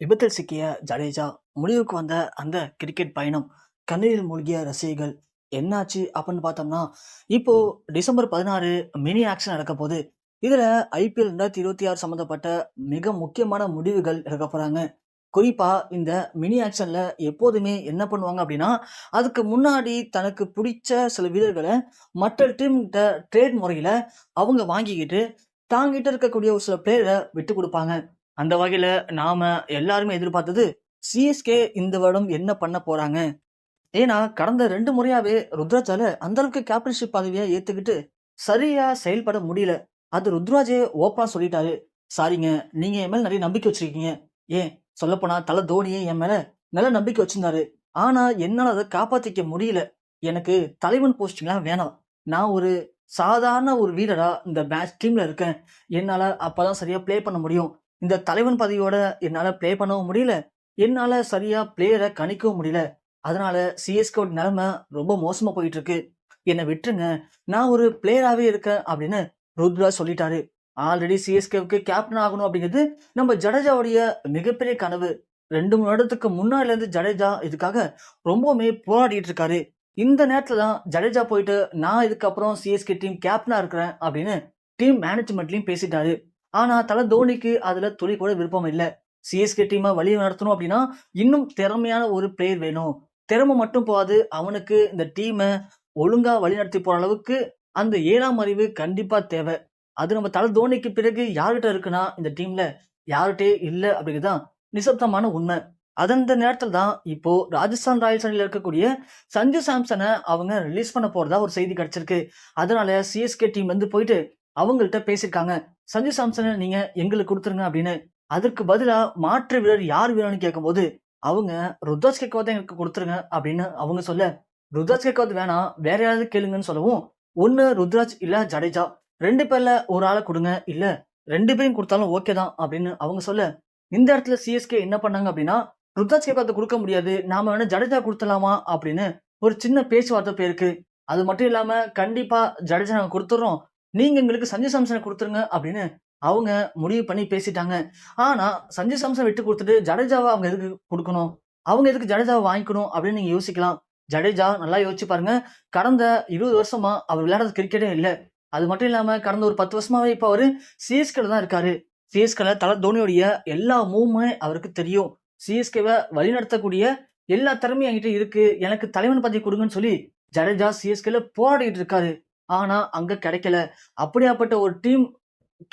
விபத்தில் சிக்கிய ஜடேஜா முடிவுக்கு வந்த அந்த கிரிக்கெட் பயணம் கண்ணீரில் மூழ்கிய ரசிகர்கள் என்னாச்சு அப்படின்னு பார்த்தோம்னா இப்போ டிசம்பர் பதினாறு மினி ஆக்ஷன் நடக்க போகுது. இதுல ஐபிஎல் ரெண்டாயிரத்தி இருபத்தி ஆறு சம்மந்தப்பட்ட மிக முக்கியமான முடிவுகள் எடுக்க போறாங்க. குறிப்பா இந்த மினி ஆக்ஷன்ல எப்போதுமே என்ன பண்ணுவாங்க அப்படின்னா அதுக்கு முன்னாடி தனக்கு பிடிச்ச சில வீரர்களை மற்ற டீம்கிட்ட ட்ரேட் முறையில அவங்க வாங்கிக்கிட்டு தாங்கிட்ட இருக்கக்கூடிய ஒரு சில பிளேயரை விட்டு கொடுப்பாங்க. அந்த வகையில் நாம் எல்லாருமே எதிர்பார்த்தது சிஎஸ்கே இந்த வருடம் என்ன பண்ண போகிறாங்க ஏன்னா கடந்த ரெண்டு முறையாவே ருத்ராஜால அந்தளவுக்கு கேப்டன்ஷிப் பதவியை ஏற்றுக்கிட்டு சரியாக செயல்பட முடியல. அது ருத்ராஜே ஓப்பனாக சொல்லிட்டாரு. சாரிங்க நீங்கள் என் மேலே நிறைய நம்பிக்கை வச்சிருக்கீங்க. ஏன்? சொல்லப்போனால் தலை தோனியே என் மேலே நல்ல நம்பிக்கை வச்சுருந்தாரு. ஆனால் என்னால் அதை காப்பாற்றிக்க முடியல. எனக்கு தலைவன் போஸ்டிங்லாம் வேணாம். நான் ஒரு சாதாரண ஒரு வீரராக இந்த பேட்ச் டீமில் இருக்கேன். என்னால் அப்போ தான் சரியாக ப்ளே பண்ண முடியும். இந்த தலைவன் பதவியோட என்னால் ப்ளே பண்ணவும் முடியல. என்னால் சரியாக பிளேயரை கணிக்கவும் முடியல. அதனால சிஎஸ்கோட நிலைமை ரொம்ப மோசமாக போயிட்டு இருக்கு என்னை விட்டுருங்க. நான் ஒரு பிளேயராகவே இருக்கேன் அப்படின்னு ருத்ராஜ் சொல்லிட்டாரு. ஆல்ரெடி சிஎஸ்கேவுக்கு கேப்டன் ஆகணும் அப்படிங்கிறது நம்ம ஜடேஜாவுடைய மிகப்பெரிய கனவு. ரெண்டு மூணு வருடத்துக்கு முன்னாடிலேருந்து ஜடேஜா இதுக்காக ரொம்பவுமே போராடிட்டு இருக்காரு. இந்த நேரத்தில் தான் ஜடேஜா போயிட்டு நான் இதுக்கப்புறம் சிஎஸ்கே டீம் கேப்டனாக இருக்கிறேன் அப்படின்னு டீம் மேனேஜ்மெண்ட்லையும் பேசிட்டாரு. ஆனா தலை தோனிக்கு அதுல துளி கூட விருப்பம் இல்லை. சிஎஸ்கே டீமை வழி நடத்தணும் அப்படின்னா இன்னும் திறமையான ஒரு பிளேயர் வேணும். திறமை மட்டும் போகாது அவனுக்கு இந்த டீமை ஒழுங்கா வழிநடத்தி போற அளவுக்கு அந்த ஏழாம் அறிவு கண்டிப்பா தேவை. அது நம்ம தலை தோனிக்கு பிறகு யார்கிட்ட இருக்குன்னா இந்த டீம்ல யார்கிட்டே இல்லை அப்படிங்கிறதுதான் நிசப்தமான உண்மை. அதந்த நேரத்தில் தான் இப்போ ராஜஸ்தான் ராயல்ஸ் அணியில் இருக்கக்கூடிய சஞ்சு சாம்சனை அவங்க ரிலீஸ் பண்ண போறதா ஒரு செய்தி கிடைச்சிருக்கு. அதனால சிஎஸ்கே டீம் வந்து போயிட்டு அவங்கள்ட்ட பேசியிருக்காங்க. சஞ்சு சாம்சனை நீங்க எங்களுக்கு கொடுத்துருங்க அப்படின்னு. அதற்கு பதிலா மாற்று வீரர் யார் வீரர்னு கேட்கும்போது அவங்க ருத்ராஜ் கெக்வாத் எங்களுக்கு கொடுத்துருங்க அப்படின்னு அவங்க சொல்ல ருத்ராஜ் கேக்கவாத் வேணாம். வேற யாராவது கேளுங்கன்னு சொல்லவும் ஒன்னு ருத்ராஜ் இல்ல ஜடேஜா. ரெண்டு பேர்ல ஒரு ஆளை கொடுங்க. இல்ல ரெண்டு பேரும் கொடுத்தாலும் ஓகே தான் அப்படின்னு அவங்க சொல்ல இந்த இடத்துல சிஎஸ்கே என்ன பண்ணாங்க அப்படின்னா ருத்ராஜ் கெக்வாத்தை கொடுக்க முடியாது. நாம வேணா ஜடேஜா கொடுத்துடலாமா? அப்படின்னு ஒரு சின்ன பேச்சுவார்த்தை போயிருக்கு. அது மட்டும் இல்லாம கண்டிப்பா ஜடேஜா நாங்க கொடுத்துறோம் நீங்க எங்களுக்கு சஞ்சய் சாம்சனை கொடுத்துருங்க அப்படின்னு அவங்க முடிவு பண்ணி பேசிட்டாங்க. ஆனா சஞ்சய் சாம்சன் விட்டு கொடுத்துட்டு ஜடேஜாவை அவங்க எதுக்கு கொடுக்கணும்? அவங்க எதுக்கு ஜடேஜாவை வாங்கிக்கணும் அப்படின்னு நீங்க யோசிக்கலாம். ஜடேஜா நல்லா யோசிச்சு பாருங்க. கடந்த இருபது வருஷமா அவர் விளையாடுறது கிரிக்கெட்டே இல்லை. அது மட்டும் இல்லாம கடந்த ஒரு பத்து வருஷமாவே இப்ப அவரு சிஎஸ்கேல தான் இருக்காரு. சிஎஸ்கேல தலை தோனியோடைய எல்லா மூவுமே அவருக்கு தெரியும். சிஎஸ்கேவை வழிநடத்தக்கூடிய எல்லா திறமையும் என்கிட்ட இருக்கு. எனக்கு தலைவன் பதவி கொடுங்கன்னு சொல்லி ஜடேஜா சிஎஸ்கேல போராடிட்டு இருக்காரு. ஆனா அங்க கிடைக்கல. அப்படியாப்பட்ட ஒரு டீம்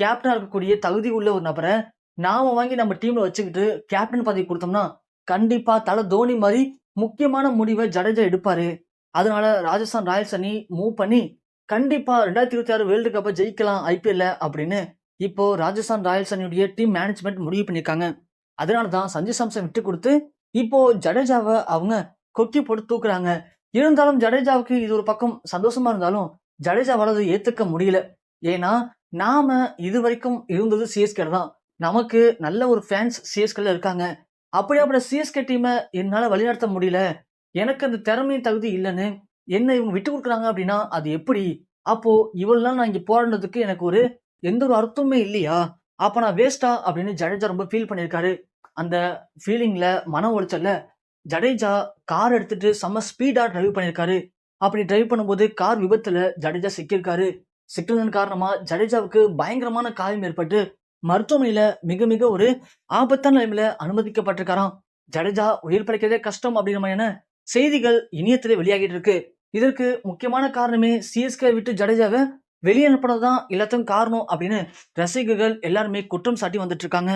கேப்டனா இருக்கக்கூடிய தகுதி உள்ள ஒரு நபரை நாம வாங்கி நம்ம டீம்ல வச்சுக்கிட்டு கேப்டன் பதவி கொடுத்தோம்னா கண்டிப்பா தலை தோனி மாதிரி முக்கியமான முடிவை ஜடேஜா எடுப்பாரு. அதனால ராஜஸ்தான் ராயல்ஸ் அணி மூவ் பண்ணி கண்டிப்பா ரெண்டாயிரத்தி இருபத்தி ஆறு வேர்ல்டு கப்பை ஜெயிக்கலாம் ஐபிஎல்ல அப்படின்னு இப்போ ராஜஸ்தான் ராயல்ஸ் அணியுடைய டீம் மேனேஜ்மெண்ட் முடிவு பண்ணியிருக்காங்க. அதனால தான் சஞ்சய் சாம்சன் விட்டு கொடுத்து இப்போ ஜடேஜாவை அவங்க கொக்கி போட்டு தூக்குறாங்க. இருந்தாலும் ஜடேஜாவுக்கு இது ஒரு பக்கம் சந்தோஷமா இருந்தாலும் ஜடேஜாவால் அதை ஏத்துக்க முடியல. ஏன்னா நாம இது வரைக்கும் இருந்தது சிஎஸ்கே தான். நமக்கு நல்ல ஒரு ஃபேன்ஸ் சிஎஸ்கேல இருக்காங்க. அப்படியாப்பட்ட சிஎஸ்கே டீமை என்னால் வழிநடத்த முடியல. எனக்கு அந்த திறமையும் தகுதி இல்லைன்னு என்ன இவங்க விட்டு கொடுக்குறாங்க அப்படின்னா அது எப்படி? அப்போ இவெல்லாம் நான் இங்கே போராடுறதுக்கு எனக்கு ஒரு எந்த ஒரு அர்த்தமுமே இல்லையா? அப்போ நான் வேஸ்டா அப்படின்னு ஜடேஜா ரொம்ப ஃபீல் பண்ணியிருக்காரு. அந்த ஃபீலிங்கில் மன உளைச்சல்ல ஜடேஜா கார் எடுத்துட்டு செம்ம ஸ்பீடாக டிரைவ் பண்ணியிருக்காரு. அப்படி டிரைவ் பண்ணும்போது கார் விபத்துல ஜடேஜா சிக்கியிருக்காரு. சிக்கினதன் காரணமா ஜடேஜாவுக்கு பயங்கரமான காயம் ஏற்பட்டு மருத்துவமனையில மிக மிக ஒரு ஆபத்தான நிலைமையில அனுமதிக்கப்பட்டிருக்காராம். ஜடேஜா உயிர் பிழைக்கிறதே கஷ்டம் அப்படிங்கிற மாதிரியான செய்திகள் இணையத்திலே வெளியாகிட்டு இருக்கு. இதற்கு முக்கியமான காரணமே சிஎஸ்கே விட்டு ஜடேஜாவை வெளியே அனுப்பினது தான் எல்லாத்துக்கும் காரணம் அப்படின்னு ரசிகர்கள் எல்லாருமே குற்றம் சாட்டி வந்துட்டு இருக்காங்க.